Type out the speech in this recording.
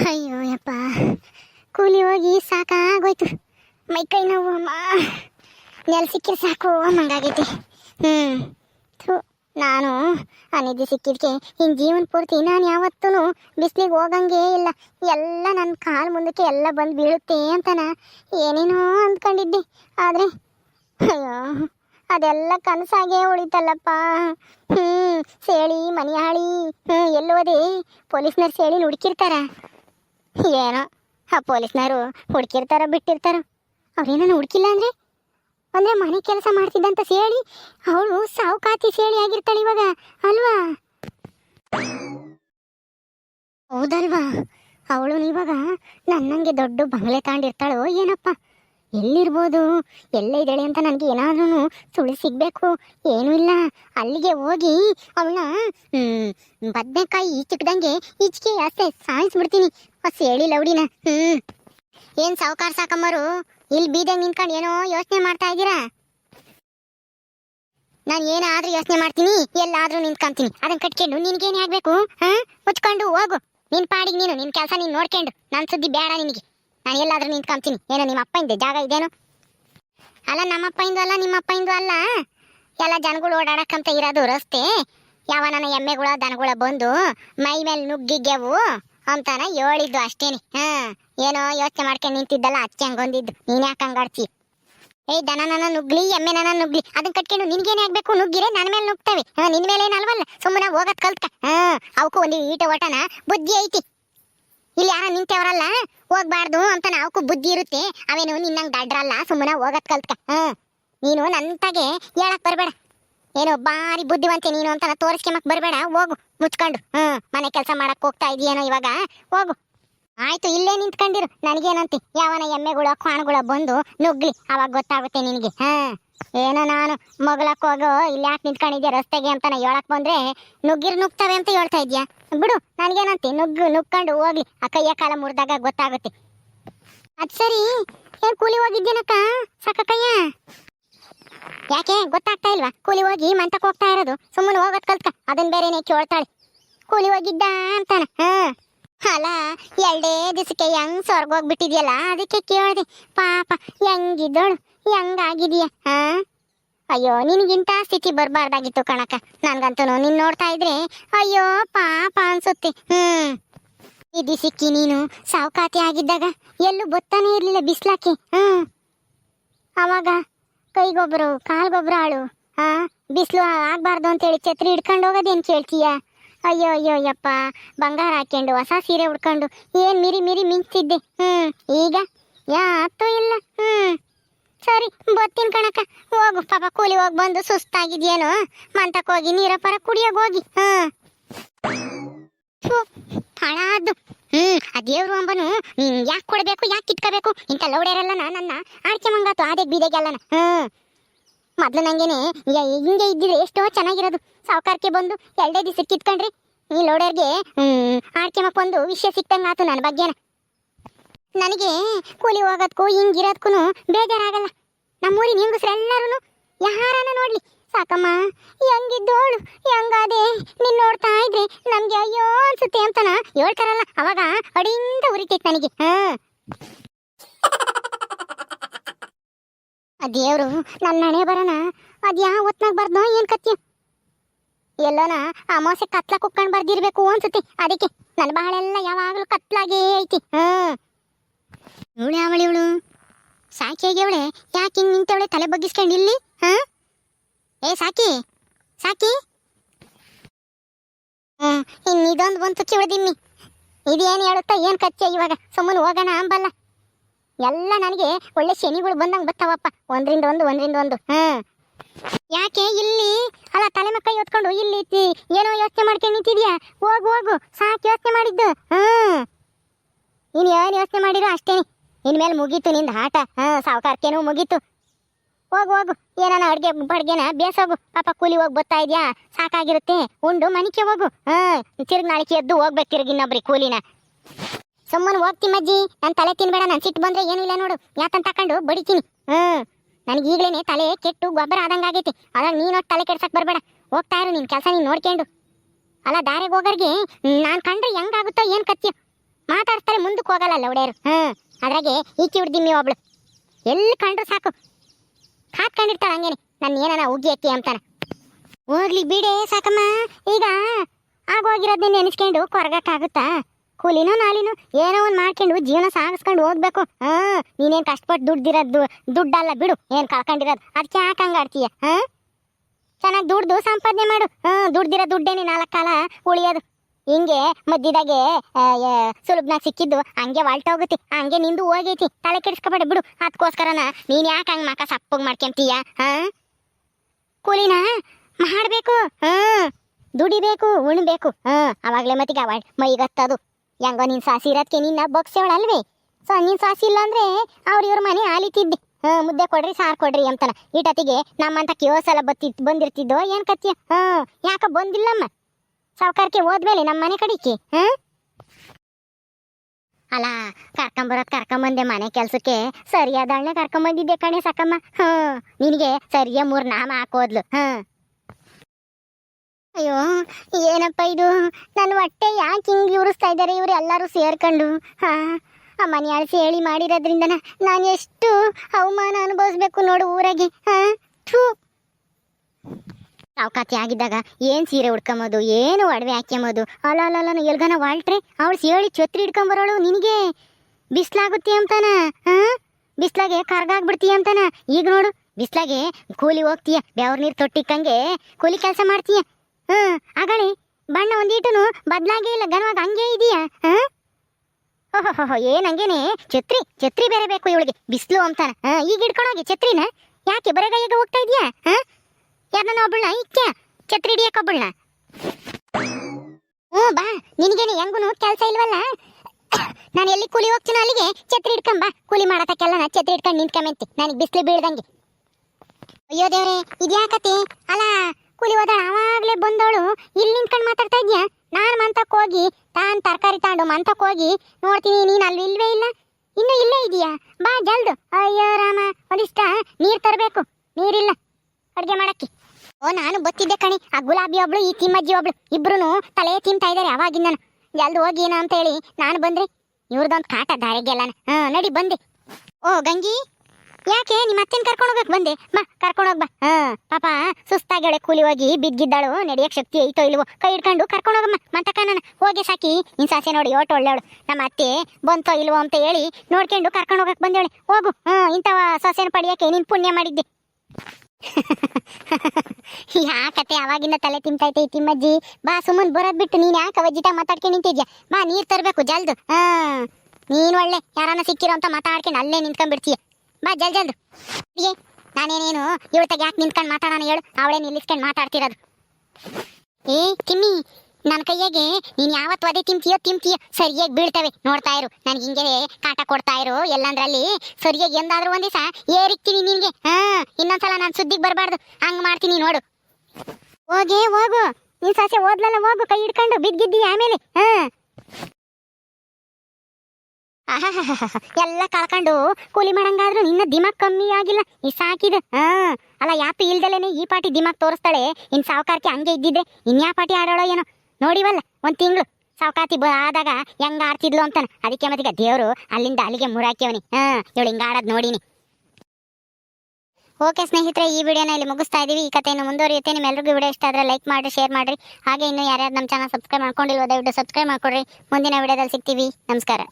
ಅಯ್ಯೋ, ಯಪ್ಪ. ಕೂಲಿ ಹೋಗಿ ಸಾಕಾಗೋಯ್ತು. ಮೈ ಕೈ ನೋವು, ಅಮ್ಮ. ನೆಲ ಸಿಕ್ಕಿದ್ರೆ ಸಾಕು ಅಮ್ಮಂಗಾಗೈತಿ ಹ್ಞೂ ಥೂ, ನಾನು ಆ ನಿಧಿ ಸಿಕ್ಕಿದ್ಕೆ. ಹಿಂಗೆ ಜೀವನ ಪೂರ್ತಿ ನಾನು ಯಾವತ್ತೂ ಬಿಸಿಲಿಗೆ ಹೋಗಂಗೆ ಇಲ್ಲ. ಎಲ್ಲ ನನ್ನ ಕಾಲು ಮುಂದಕ್ಕೆ ಎಲ್ಲ ಬಂದು ಬೀಳುತ್ತೆ ಅಂತನ. ಏನೇನೋ ಅಂದ್ಕೊಂಡಿದ್ದೆ. ಆದರೆ, ಅಯ್ಯೋ, ಅದೆಲ್ಲ ಕನಸಾಗೇ ಉಳಿತಲ್ಲಪ್ಪ. ಹ್ಞೂ ಸೇಳಿ ಮನೆಯಾಳಿ ಹ್ಞೂ ಎಲ್ಲೋದೆ ಪೊಲೀಸ್ನವ್ರು ಸೇಳಿ ಹುಡುಕಿರ್ತಾರ. ಏನೋ, ಆ ಪೊಲೀಸ್ನವರು ಹುಡುಕಿರ್ತಾರೋ ಬಿಟ್ಟಿರ್ತಾರೋ. ಅವ್ರೇನೋ ಹುಡುಕಿಲ್ಲ ಅಂದ್ರೆ? ಅಂದ್ರೆ ಮನೆ ಕೆಲಸ ಮಾಡ್ತಿದ್ದಂತ ಸೇಳಿ, ಅವಳು ಸಾವು ಕಾತಿ ಸೇಳಿ ಆಗಿರ್ತಾಳೆ ಇವಾಗ, ಅಲ್ವಾ? ಹೌದಲ್ವಾ? ಅವಳು ಇವಾಗ ನನ್ನಂಗೆ ದೊಡ್ಡ ಬಂಗ್ಲೆ ತಾಂಡಿರ್ತಾಳೋ ಏನಪ್ಪ? ಎಲ್ಲಿರ್ಬೋದು? ಎಲ್ಲ ಇದ್ದಾಳೆ ಅಂತ ನನಗೆ ಏನಾದ್ರೂ ಸುಳ್ಳು ಸಿಗಬೇಕು. ಏನೂ ಇಲ್ಲ. ಅಲ್ಲಿಗೆ ಹೋಗಿ ಅವಳನ್ನ ಬದನೆಕಾಯಿ ಈಚಿಕ್ದಂಗೆ ಈಚಿಕೆ ಅಷ್ಟೇ ಸಾಯಿಸ್ಬಿಡ್ತೀನಿ. ಆ ಸೇಳಿ ಲೌಡಿನ. ಹ್ಞೂ ಏನು ಸಾವುಕಾರ ಸಾಕಮ್ಮರು? ಇಲ್ಲಿ ಬೀದಾಗ ನಿಂತ್ಕೊಂಡು ಏನೋ ಯೋಚನೆ ಮಾಡ್ತಾ ಇದ್ದೀರಾ? ನಾನು ಏನಾದರೂ ಯೋಚನೆ ಮಾಡ್ತೀನಿ, ಎಲ್ಲಾದರೂ ನಿಂತ್ಕೊಂತೀನಿ. ಅದನ್ನ ಕಟ್ಕೊಂಡು ನಿನಗೇನು ಆಗಬೇಕು ಹಾಂ? ಮುಚ್ಕೊಂಡು ಹೋಗು. ನಿನ್ ಪಾಡಿಗೆ ನೀನು, ನಿನ್ ಕೆಲಸ ನೀನು ನೋಡ್ಕೊಂಡು. ನನ್ನ ಸುದ್ದಿ ಬೇಡ ನಿನಗೆ. ನಾನು ಎಲ್ಲಾದರೂ ನಿಂತ್ಕೊಂತೀನಿ. ಏನೋ ನಿಮ್ಮ ಅಪ್ಪ ಜಾಗ ಇದೇನು? ಅಲ್ಲ ನಮ್ಮಪ್ಪ ಇಂದು ಅಲ್ಲ ನಿಮ್ಮಪ್ಪ ಇಂದು ಅಲ್ಲ? ಎಲ್ಲ ಜನಗಳು ಓಡಾಡಕ್ಕಂತ ಇರೋದು ರಸ್ತೆ. ಯಾವ ನನ್ನ ಎಮ್ಮೆಗಳ, ದನಗಳ ಬಂದು ಮೈ ಮೇಲೆ ನುಗ್ಗಿಗ್ಯವು ಅಂತಾನ ಹೇಳಿದ್ದು ಅಷ್ಟೇನಿ. ಹಾ, ಏನೋ ಯೋಚನೆ ಮಾಡ್ಕೊಂಡು ನಿಂತಿದ್ದಲ್ಲ, ಅಚ್ಚಿ ಹಂಗೊಂದಿದ್ದು. ನೀನ್ ಯಾಕೆ ಹಂಗಾಡ್ತಿ ಏಯ್ ದನ ನನ್ನ ನುಗ್ಲಿ, ಎಮ್ಮೆ ನನ್ನ ನುಗ್ಲಿ. ಅದನ್ನ ಕಟ್ಕೊಂಡು ನಿನ್ಗೇನೆ ಆಗ್ಬೇಕು? ನುಗ್ಗಿರೆ ನನ್ನ ಮೇಲೆ ನುಗ್ತವೆ. ನಿನ್ ಮೇಲೆ ಏನಲ್ವಲ್ಲ? ಸುಮ್ಮನೆ ಹೋಗೋದ್ ಕಲ್ತ ಹಾ, ಅವಕ್ಕೂ ಒಂದು ಈಟ ಓಟನ. ಬುದ್ಧಿ ಐತಿ. ಇಲ್ಲಿ ಯಾರ ನಿಂತವರಲ್ಲ? ಹೋಗ್ಬಾರ್ದು ಅಂತ ನಾವಕ್ಕೂ ಬುದ್ಧಿ ಇರುತ್ತೆ. ಅವೇನು ನಿನ್ನಂಗ್ ದಡ್ರಲ್ಲ, ಸುಮ್ಮನೆ ಹೋಗತ್ ಕಲ್ತ್ಕ. ಹ ನೀನು ನಂತಾಗೆ ಹೇಳಕ್ ಬರ್ಬೇಡ. ಏನೋ ಬಾರಿ ಬುದ್ಧಿವಂತೆ ನೀನು ಅಂತ ತೋರಿಸ್ಕೊಂಬಕ್ ಬರ್ಬೇಡ. ಹೋಗು, ಮುಚ್ಕೊಂಡು. ಹ್ಮ್ ಮನೆ ಕೆಲಸ ಮಾಡಕ್ ಹೋಗ್ತಾ ಇದೀಯೇನೋ ಇವಾಗ. ಹೋಗು. ಆಯ್ತು, ಇಲ್ಲೇ ನಿಂತ್ಕೊಂಡಿರು. ನನಗೇನಂತಿ? ಯಾವನ ಎಮ್ಮೆಗಳ, ಕ್ವಾಣಗಳ ಬಂದು ನುಗ್ಲಿ ಅವಾಗ ಗೊತ್ತಾಗುತ್ತೆ ನಿನಗೆ. ಹಾ, ಏನೋ ನಾನು ಮಗಳಕ್ ಹೋಗೋ, ಇಲ್ಲಿ ಯಾಕೆ ನಿಂತ್ಕೊಂಡಿದ್ಯಾ ರಸ್ತೆಗೆ ಅಂತ ನಾ ಹೇಳಕ್ ಬಂದ್ರೆ, ನುಗ್ಗಿರ್ ನುಗ್ತವೆ ಅಂತ ಹೇಳ್ತಾ ಇದ್ಯಾ? ಬಿಡು, ನನಗೇನಂತಿ? ನುಗ್ಗು ನುಗ್ಕೊಂಡು ಹೋಗ್ಲಿ ಆ ಕೈಯ ಕಾಲ ಮುರಿದಾಗ ಗೊತ್ತಾಗುತ್ತೆ. ಅದ್ ಸರಿ. ಏನ್ ಕೂಲಿ ಹೋಗಿದ್ದೇನಕ್ಕ? ಸಾಕಕ್ಕಯ್ಯ ಯಾಕೆ? ಗೊತ್ತಾಗ್ತಾ ಇಲ್ವಾ? ಕೂಲಿ ಹೋಗಿ ಮಂತಕ್ ಹೋಗ್ತಾ ಇರೋದು. ಸುಮ್ಮನೆ ಹೋಗೋದ್ ಕಲ್ತ್ಕ. ಅದನ್ ಬೇರೆನೆ ಕೇಳ್ತಾಳೆ. ಕೂಲಿ ಹೋಗಿದ್ದ ಅಂತಾನ. ಹಾ. ಅಲ್ಲ, ಎರಡೇ ದಿವಸಕ್ಕೆ ಹೆಂಗ್ ಹೋಗ್ಬಿಟ್ಟಿದ್ಯಲ್ಲ? ಅದಕ್ಕೆ ಕೇಳಿದೆ, ಪಾಪ, ಹೆಂಗಿದ್ದೋಳು, ಹೆಂಗಾಗಿದೀಯ ಹಾ ಅಯ್ಯೋ, ನಿನಗಿಂತ ಸ್ಥಿತಿ ಬರಬಾರ್ದಾಗಿತ್ತು ಕಣಕ ನನ್ಗಂತೂ ನಿನ್ ನೋಡ್ತಾ ಇದ್ರೆ, ಅಯ್ಯೋ, ಪಾಪ ಅನ್ಸುತ್ತೆ. ಹ್ಮ್. ಇದು ಸಿಕ್ಕಿ ನೀನು ಸಾವುಕಾತಿ ಆಗಿದ್ದಾಗ ಎಲ್ಲೂ ಬತ್ತಾನೆ ಇರ್ಲಿಲ್ಲ ಬಿಸ್ಲಾಕಿ ಹ್ಮ್ ಅವಾಗ ಕೈಗೊಬ್ರು ಕಾಲ್ಗೊಬ್ರು ಆಳು ಹಾ ಬಿಸಿಲು ಆಗ್ಬಾರ್ದು ಅಂತೇಳಿ ಛತ್ರಿ ಹಿಡ್ಕೊಂಡು ಹೋಗೋದೇನ್ ಕೇಳ್ತೀಯ? ಅಯ್ಯೋ ಅಯ್ಯೋ ಯಪ್ಪ ಬಂಗಾರ ಹಾಕ್ಕೊಂಡು ಹೊಸ ಸೀರೆ ಉಡ್ಕೊಂಡು. ಏನ್ ಮಿರಿ ಮಿರಿ ಮಿಂಚ್ತಿದ್ದೆ? ಹ್ಞೂ ಈಗ? ಯಾತೂ ಇಲ್ಲ. ಹ್ಞೂ ಸರಿ, ಬತ್ತೀನಿ ಕಣಕ್ಕ. ಹೋಗು, ಪಾಪ ಕೂಲಿ ಹೋಗಿ ಬಂದು ಸುಸ್ತಾಗಿದ್ಯೇನು? ಮಂತಕ್ಕೆ ಹೋಗಿ ನೀರ ಪರ ಕುಡಿಯೋಗ್ ಹೋಗಿ. ಹ್ಞೂ ಹಣ ಅದು ಹ್ಞೂ ಆ ದೇವ್ರು ಅಂಬನು ಯಾಕೆ ಕೊಡ್ಬೇಕು, ಯಾಕೆ ಇಟ್ಕೋಬೇಕು ಇಂಥ ಲೌಡೇರಲ್ಲ ನನ್ನ ಆಡ್ಕೆ ಮಂಗಾತು, ಆದೆಗ್ ಬೀದೆಗೆಲ್ಲನ ಹ್ಮ್. ಮೊದ್ಲು ನಂಗೇನೆ ಹಿಂಗೆ ಇದ್ದಿದ್ರೆ ಎಷ್ಟೋ ಚೆನ್ನಾಗಿರೋದು. ಸಾವುಕಾರಕ್ಕೆ ಬಂದು ಎರಡೇ ದಿವಸ ಕಿತ್ಕೊಂಡ್ರಿ. ಈ ಲೋಡರ್ಗೆ, ಹ್ಮ್ ಒಂದು ವಿಷಯ ಸಿಕ್ತಂಗ ಆತು ನನ್ನ ಬಗ್ಗೆನ ನನಗೆ ಕೂಲಿ ಹೋಗೋದಕ್ಕೂ ಹಿಂಗಿರೋದಕ್ಕೂ ಬೇಜಾರಾಗಲ್ಲ. ನಮ್ಮೂರಿನ ಹೆಂಗಸ್ರೆಲ್ಲರೂ ಯಾರನ್ನ ನೋಡ್ಲಿ. ಸಾಕಮ್ಮ, ಹೆಂಗಿದ್ದೋಳು, ಹೆಂಗಾದೆ? ನೀನ್ ನೋಡ್ತಾ ಇದ್ರೆ ನಮ್ಗೆ ಅಯ್ಯೋ ಅನ್ಸುತ್ತೆ ಅಂತನ ಹೇಳ್ತಾರಲ್ಲ. ಅವಾಗ ಅಡಿಂದ ಉರಿತೈತೆ ನನಗೆ. ಹಾ. ದೇವ್ರು ನನ್ನ ಹಣೆ ಬರೋಣ ಅದ್ ಯಾವ ಹೊತ್ನಾಗ ಬರ್ದೋ ಏನು ಕತ್ತಿ ಎಲ್ಲೋನ ಅಮಾವಾಸ್ಯೆ ಕತ್ಲ ಕುಕ್ಕೊಂಡ್ ಬರ್ದಿರ್ಬೇಕು ಅನ್ಸುತ್ತೆ. ಅದಕ್ಕೆ ನನ್ನ ಬಾಳೆಲ್ಲ ಯಾವಾಗಲೂ ಕತ್ಲಾಗೇ ಐತಿ. ಹ್ಮ್ ಇವಳು ಯಾವಳು ಇವಳು? ಸಾಕಿ ಹೇಗೆವಳೆ ಯಾಕೆ ಹಿಂಗೆ ನಿಂತವಳೆ ತಲೆ ಬಗ್ಗಿಸ್ಕೊಂಡು ಇಲ್ಲಿ? ಹಾ? ಏ ಸಾಕಿ ಸಾಕಿ. ಹ್ಮ್ ಇನ್ ಇದೊಂದು ಬಂತು ಕಿವದಿಮ್ಮಿ ಇದೇನು ಹೇಳುತ್ತಾ ಏನು ಕಚ್ಚೆ ಇವಾಗ? ಸುಮ್ಮನೆ ಹೋಗೋಣ ಅಂಬಲ್ಲ. ಎಲ್ಲ ನನಗೆ ಒಳ್ಳೆ ಶನಿಗಳು ಬಂದಂಗೆ ಬರ್ತಾವಪ್ಪ ಒಂದರಿಂದ ಒಂದು ಒಂದರಿಂದ ಒಂದು. ಹ್ಞೂ ಯಾಕೆ ಇಲ್ಲಿ? ಅಲ್ಲ, ತಲೆ ಮಕ್ಕ ಹೊತ್ಕೊಂಡು ಇಲ್ಲಿ ಏನೋ ಯೋಚನೆ ಮಾಡ್ಕೊಂಡು ನಿಂತಿದ್ಯಾ? ಹೋಗು ಹೋಗು. ಸಾಕು ಯೋಚನೆ ಮಾಡಿದ್ದು. ಹ್ಮ್ ನೀನು ಏನು ಯೋಚನೆ ಮಾಡಿರೋ ಅಷ್ಟೇನೆ ಇನ್ಮೇಲೆ ಮುಗೀತು ನಿಂದ ಆಟ. ಹಾಂ ಸಾವುಕಾರ್ಕೇನು ಮುಗೀತು. ಹೋಗು ಹೋಗು. ಏನಾನ ಅಡುಗೆ, ಬಡ್ಗೆನ ಬೇಸೋಗು. ಪಾಪ ಕೂಲಿ ಹೋಗಿ ಬರ್ತಾ ಇದ್ಯಾ? ಸಾಕಾಗಿರುತ್ತೆ. ಉಂಡು ಮನಿಕೆ ಹೋಗು. ಹಾಂ. ತಿರುಗಿ ನಾಳಿಕೆ ಎದ್ದು ಹೋಗ್ಬೇಕು ತಿರುಗಿ ಇನ್ನೊಬ್ರಿ ಕೂಲಿನ. ಸುಮ್ಮನೆ ಹೋಗ್ತೀನಿ ಅಜ್ಜಿ ನನ್ನ ತಲೆ ತಿನ್ಬೇಡ, ನಾನು ಸಿಟ್ಟು ಬಂದ್ರೆ ಏನೂ ಇಲ್ಲ ನೋಡು. ಯಾಕಂತ ತಕೊಂಡು ಬಡಿತೀನಿ. ಹ್ಞೂ ನನಗೆ ಈಗಲೇ ತಲೆ ಕೆಟ್ಟು ಗೊಬ್ಬರ ಆದಂಗಾಗೈತಿ ಅದಾಗ ನೀನು ತಲೆ ಕೆಡ್ಸಕ್ಕೆ ಬರಬೇಡ. ಹೋಗ್ತಾ ಇರು, ನಿನ್ ಕೆಲಸ ನೀನು ನೋಡ್ಕೊಂಡು. ಅಲ್ಲ, ದಾರಿಗೆ ಹೋಗೋರಿಗೆ ನಾನು ಕಂಡ್ರೆ ಹೆಂಗಾಗುತ್ತೋ ಏನು ಕತ್ತಿ ಮಾತಾಡ್ತಾರೆ ಮುಂದಕ್ಕೆ ಹೋಗಲ್ಲ ಒಡೆಯರು. ಹ್ಮ್. ಅದ್ರಾಗೆ ಈಕಿ ಹುಡ್ದಿಮ್ಮಿ ಒಬ್ಳು. ಎಲ್ಲಿ ಕಂಡ್ರು ಸಾಕು. ಕಾತ್ಕೊಂಡಿರ್ತಾಳ ಹಂಗೇನೆ. ನನ್ನ ಏನಾನ ಉಗ್ಗಿ ಎತ್ತಿ ಅಂತಾನ ಹೋಗ್ಲಿ ಬಿಡೆ ಸಾಕಮ್ಮ. ಈಗ ಆಗೋಗಿರೋದನ್ನ ನೆನೆಸ್ಕೊಂಡು ಕೊರಗಕ್ಕಾಗುತ್ತಾ ಕೂಲಿನೋ ನಾಲಿನೋ ಏನೋ ಒಂದು ಮಾಡ್ಕೊಂಡು ಜೀವನ ಸಾಗಿಸ್ಕೊಂಡು ಹೋಗ್ಬೇಕು. ಹಾ, ನೀನೇನ್ ಕಷ್ಟಪಟ್ಟು ದುಡ್ದಿರೋದು? ದುಡ್ಡಲ್ಲ, ಬಿಡು. ಏನು ಕಳ್ಕೊಂಡಿರೋದು? ಅದಕ್ಕೆ ಯಾಕೆ ಹಂಗಾಡ್ತೀಯ ಹಾ? ಚೆನ್ನಾಗಿ ದುಡ್ದು ಸಂಪಾದನೆ ಮಾಡು. ಹಾ, ದುಡ್ದಿರೋ ದುಡ್ಡೇನೆ ನಾಲ್ಕು ಕಾಲ ಉಳಿಯೋದು. ಹಿಂಗೆ ಮಧ್ಯದಾಗೆ ಸುಲಭನಾಗ ಸಿಕ್ಕಿದ್ದು ಹಂಗೆ ಹೊಲ್ಟೋಗುತ್ತೆ ಹಂಗೆ ನಿಂದು ಹೋಗೈತಿ. ತಲೆ ಕೆಡಿಸ್ಕೊಬೇಡ, ಬಿಡು. ಅದಕ್ಕೋಸ್ಕರನ ನೀನು ಯಾಕೆ ಹಂಗೆ ಮಕ ಸಪ್ಪಗೆ ಮಾಡ್ಕೊಂತೀಯ? ಹಾ? ಕೂಲಿನ ಮಾಡಬೇಕು. ಹಾ, ದುಡಿಬೇಕು, ಉಣ್ಬೇಕು. ಹಾ, ಅವಾಗಲೇ ಮತ್ತಿಗೆ ಅವ ಮೈಗತ್ತದು ಹೆಂಗೋ ನಿನ್ ಸಾಸಿ ಇರೋದಕ್ಕೆ ನಿನ್ನ ಬಗ್ಸೇವಳಲ್ವೇ ಸೊ, ನಿನ್ ಸಾಸಿ ಇಲ್ಲ ಅವ್ರ ಇವ್ರ ಮನೆ ಆಲಿತಿದ್ದೆ. ಹಾ, ಮುದ್ದೆ ಕೊಡ್ರಿ, ಸಾರ್ ಕೊಡ್ರಿ ಅಂತಾನ. ಈಟತ್ತಿಗೆ ನಮ್ಮಂತ ಸಲ ಬತ್ತಿ ಬಂದಿರ್ತಿದ್ದೋ ಏನ್ ಕತ್ತಿಯ ಹಾ, ಯಾಕ ಬಂದಿಲ್ಲಮ್ಮ? ಸಾವುಕಾರಕ್ಕೆ ಹೋದ್ಮೇಲೆ ನಮ್ಮ ಮನೆ ಕಡಿಕೆ, ಹಾ? ಅಲ್ಲ ಕರ್ಕೊಂಬರೋದ್ ಕರ್ಕೊಂಬಂದೆ ಮನೆ ಕೆಲ್ಸಕ್ಕೆ. ಸರಿಯಾದಣ್ಣೆ ಕರ್ಕೊಂಬಂದಿದ್ದೆ ಕಣೆ ಸಾಕಮ್ಮ. ಹಾ, ನಿನಗೆ ಸರಿಯ ಮೂರ್ ನಾಮ ಹಾಕೋದ್ಲು, ಹಾ? ಅಯ್ಯೋ, ಏನಪ್ಪ ಇದು? ನನ್ನ ಹೊಟ್ಟೆ ಯಾಕೆ ಹಿಂಗೆ ಉರಿಸ್ತಾ ಇದ್ದಾರೆ ಇವ್ರು ಎಲ್ಲರೂ ಸೇರ್ಕೊಂಡು? ಹಾ ಅಮ್ಮನ ಮನೆ ಆಳಿಸಿ ಹೇಳಿ ಮಾಡಿರೋದ್ರಿಂದ ನಾನು ಎಷ್ಟು ಅವಮಾನ ಅನುಭವಿಸ್ಬೇಕು ನೋಡು ಊರಾಗೆ, ಹಾ? ಥೂ. ಆಗಿದ್ದಾಗ ಏನು ಸೀರೆ ಉಡ್ಕೊಂಬೋದು, ಏನು ಒಡವೆ ಹಾಕ್ಯಂಬೋದು? ಅಲ್ಲ ಅಲ್ಲ ಎಲ್ಗನ ವಾಳ್ಟ್ರೆ ಅವಳು ಸೇಳಿ ಛತ್ರಿ ಹಿಡ್ಕೊಂಬರೋಳು ನಿನಗೆ? ಬಿಸ್ಲಾಗುತ್ತೆ ಅಂತಾನ, ಹಾ? ಬಿಸ್ಲಾಗೆ ಕರ್ಗಾಗ್ಬಿಡ್ತೀಯ ಅಂತಾನ? ಈಗ ನೋಡು, ಬಿಸ್ಲಾಗೆ ಕೂಲಿ ಹೋಗ್ತೀಯ, ಬೆವ್ರ ನೀರು ತೊಟ್ಟಿಕ್ಕಂಗೆ ಕೂಲಿ ಕೆಲಸ ಮಾಡ್ತೀಯ? ಹ್ಮ್ ಆಗಳಿ ಬಣ್ಣ ಒಂದೀಟನು ಬದಲಾಗೇ ಇಲ್ಲ ಗನವಾಗ ಹಂಗೆ ಇದೆಯಾ? ಹಾ? ಓಹೋ ಏನ್ ಹಂಗೇನೆ? ಛತ್ರಿ ಛತ್ರಿ ಬೇರೆ ಬೇಕು ಇವಳಿಗೆ, ಬಿಸ್ಲು ಅಂತಾನ. ಈಗ ಹಿಡ್ಕೊಂಡೋಗಿ ಛತ್ರಿನ? ಯಾಕೆ ಬರಗಾಯಿಗೆ ಹೋಗ್ತಾ ಇದೀಯಾ? ಹಾ? ಯಾರನ್ನ ಒಬ್ಬಳನ್ನ ಇಕ್ಕೆ ಛತ್ರಿ ಹಿಡಿಯಕ್ಕೆ ಒಬ್ಬಳನ್ನ ಹ್ಞೂ ಬಾ, ನಿನಗೇನೆ ಹೆಂಗೂ ಕೆಲಸ ಇಲ್ವಲ್ಲ? ನಾನು ಎಲ್ಲಿ ಕೂಲಿ ಹೋಗ್ತೀನೋ ಅಲ್ಲಿಗೆ ಛತ್ರಿ ಹಿಡ್ಕೊಂಬ ಕೂಲಿ ಮಾಡತಕ್ಕೆಲ್ಲ ಛತ್ರಿ ಹಿಡ್ಕೊಂಡು ನಿಂತ್ಕೊಂಬಂತಿ ನನಗೆ ಬಿಸಿಲು ಬೀಳ್ದಂಗೆ. ಅಯ್ಯೋ ದೇವ್ರೆ, ಇದ್ಯಾಕತಿ? ಅಲ್ಲ ಕೂಲಿ ಹೋದ ಆವಾಗ್ಲೇ ಬಂದವಳು. ಇಲ್ಲಿ ನಿಂತ್ಕೊಂಡು ಮಾತಾಡ್ತಾ ಇದ್ಯಾ? ನಾನು ಮಂತಕ್ಕೆ ಹೋಗಿ, ತಾನ್ ತರಕಾರಿ ತಗೊಂಡು ಮಂತಕ್ಕೆ ಹೋಗಿ ನೋಡ್ತೀನಿ, ನೀನು ಅಲ್ಲಿ ಇಲ್ವೇ ಇಲ್ಲ? ಇನ್ನು ಇಲ್ಲೇ ಇದೆಯಾ ಬಾ ಜಲ್ದು. ಅಯ್ಯೋ ರಾಮ, ಒಂದಿಷ್ಟ ನೀರು ತರಬೇಕು. ನೀರಿಲ್ಲ. ಅಡುಗೆ ಮಾಡಕ್ಕೆ. ಓ, ನಾನು ಬತ್ತಿದ್ದೆ ಕಣಿ. ಆ ಗುಲಾಬಿ ಒಬ್ಳು, ಈ ತಿಮ್ಮಜ್ಜಿ ಒಬ್ಳು. ಇಬ್ರು ತಲೆ ತಿಂತಾ ಇದ್ದಾರೆ ಅವಾಗಿಂದ ಜಲ್ದು ಹೋಗಿ ಅಂತ ಹೇಳಿ, ನಾನು ಬಂದ್ರೆ ಇವ್ರದೊಂದು ಕಾಟ ದಾರಿಗೆಲ್ಲ ಹಾ ನಡಿ ಬಂದೆ. ಓ, ಗಂಗಿ. ಯಾಕೆ? ನಿಮ್ಮ ಅತ್ತೆನ ಕರ್ಕೊಂಡು ಹೋಗಕ್ ಬಂದೆ. ಬಾ, ಕರ್ಕೊಂಡು ಹೋಗ್ಬಾ ಹಾ, ಪಾಪ ಸುಸ್ತಾಗ್ಯಾಳೆ ಕೂಲಿ ಹೋಗಿ ಬಿದ್ದಿದ್ದಾಳು. ನಡೆಯಕ್ ಶಕ್ತಿ ಐತೋ ಇಲ್ವೋ? ಕೈ ಹಿಡ್ಕೊಂಡು ಕರ್ಕೊಂಡು ಹೋಗಮ್ಮ. ಮಂತಕ್ಕನ ಹೋಗಿ ಸಾಕಿ. ನಿನ್ ಸಾಸೆ ನೋಡಿ ಓಟ್ ಒಳ್ಳೆವಳು ನಮ್ಮ ಅತ್ತೆ ಬಂತೋ ಇಲ್ವೋ ಅಂತ ಹೇಳಿ ನೋಡ್ಕೊಂಡು ಕರ್ಕೊಂಡು ಹೋಗಕ್ ಬಂದೇಳಿ ಹೋಗು. ಹಾ, ಇಂಥವ ಸೊಸೆನ ಪಡಿಯಕ್ಕೆ ನೀನ್ ಪುಣ್ಯ ಮಾಡಿದ್ದೆ. ಯಾಕತೆ ಅವಾಗಿಂದ ತಲೆ ತಿಂತೈತೆ ಈ ತಿಮ್ಮಜ್ಜಿ. ಬಾ ಸುಮ್ಮನ್ ಬರೋದ್ ಬಿಟ್ಟು ನೀನ್ ಯಾಕೆ ಅವಜ್ಜಿತ ಮಾತಾಡ್ಕೊಂಡು ನಿಂತಿದ್ಯಾ? ಬಾ, ನೀರ್ ತರ್ಬೇಕು ಜಲ್ದು. ಹಾ, ನೀನ್ ಒಳ್ಳೆ. ಯಾರನ್ನ ಸಿಕ್ಕಿರೋ ಅಂತ ಮಾತಾಡ್ಕೊಂಡು ಅಲ್ಲೇ ನಿಂತ್ಕೊಂಡ್ಬಿಡ್ತೀಯ. ಬಾ, ಜಲ್ ಜಲ್ದು. ಏ ನಾನೇನೇನು ಇವತ್ತಾಗ ಯಾಕೆ ನಿಂತ್ಕೊಂಡು ಮಾತಾಡೋಣ ಹೇಳು? ಅವಳೇ ನಿಲ್ಲಿಸ್ಕೊಂಡು ಮಾತಾಡ್ತಿರೋದು. ಏ, ತಿಮ್ಮಿ ನನ್ನ ಕೈಯಾಗೆ ನೀನು ಯಾವತ್ತು ಅದೇ ತಿಂತೀಯೋ ತಿಂತೀಯೋ, ಸರಿಯಾಗಿ ಬೀಳ್ತವೆ. ನೋಡ್ತಾ ಇರು, ನನಗೆ ಹಿಂಗೆ ಕಾಟ ಕೊಡ್ತಾ ಇರು, ಎಲ್ಲಂದ್ರಲ್ಲಿ ಸರಿಯಾಗಿ ಎಂದಾದರೂ ಒಂದು ದಿವಸ ಏರಿಕ್ತೀನಿ ನಿನಗೆ. ಹಾ, ಇನ್ನೊಂದ್ಸಲ ನಾನು ಸುದ್ದಿಗೆ ಬರಬಾರ್ದು. ಹಂಗ್ ಮಾಡ್ತೀನಿ ನೋಡು. ಹೋಗೇ, ಹೋಗು. ನೀನು ಸಸ್ಯ ಓದ್ಲಲ್ಲ ಹೋಗು. ಕೈ ಹಿಡ್ಕೊಂಡು ಬಿದ್ದಿದ್ದೀಯ ಆಮೇಲೆ. ಹಾ. ಎಲ್ಲ ಕಳ್ಕೊಂಡು ಕೂಲಿ ಮಾಡಂಗಾದ್ರೂ ನಿನ್ನ ದಿಮಾಗ್ ಕಮ್ಮಿ ಆಗಿಲ್ಲ ಈ ಸಾಕಿದ. ಹಾ ಅಲ್ಲ ಯಾತು ಇಲ್ದಲೇನೆ ಈ ಪಾಟಿ ದಿಮಾಗ್ ತೋರಿಸ್ತಾಳೆ. ಇನ್ ಸಾವುಕಾರಕ್ಕೆ ಹಂಗೆ ಇದ್ದಿದ್ರೆ ಇನ್ಯಾ ಪಾಟಿ ಆಡೋಳೋ ಏನೋ? ನೋಡಿವಲ್ಲ, ಒಂದ್ ತಿಂಗಳು. ಸಾವುಕಾತಿ ಬ ಆದಾಗ ಹೆಂಗ ಆಡ್ತಿದ್ಲು ಅಂತಾನ. ಅದಕ್ಕೆ ಮತ್ತೀಗ ದೇವರು ಅಲ್ಲಿಂದ ಅಲ್ಲಿಗೆ ಮುರಾಕ್ಯವನಿ. ಹಾ ಇವಳು ಹಿಂಗ ಆಡೋದ್ ನೋಡಿನಿ. ಓಕೆ ಸ್ನೇಹಿತರೆ, ಈ ವಿಡಿಯೋನ ಇಲ್ಲಿ ಮುಗಿಸ್ತಾ ಇದೀವಿ. ಈ ಕಥೆಯನ್ನು ಮುಂದುವರಿಯುತ್ತೆ. ನಿಮ್ಮೆಲ್ಲರಿಗೂ ವಿಡಿಯೋ ಇಷ್ಟ ಆದರೆ ಲೈಕ್ ಮಾಡಿ, ಶೇರ್ ಮಾಡಿರಿ. ಹಾಗೆ ಇನ್ನೂ ಯಾರ್ಯಾರು ನಮ್ಮ ಚಾನಲ್ ಸಬ್ಸ್ಕ್ರೈಬ್ ಮಾಡ್ಕೊಂಡಿಲ್ವೋ, ದಯವಿಟ್ಟು ಸಬ್ಸ್ಕ್ರೈಬ್ ಮಾಡ್ಕೊಡ್ರಿ. ಮುಂದಿನ ವಿಡಿಯೋದಲ್ಲಿ ಸಿಗ್ತೀವಿ. ನಮಸ್ಕಾರ.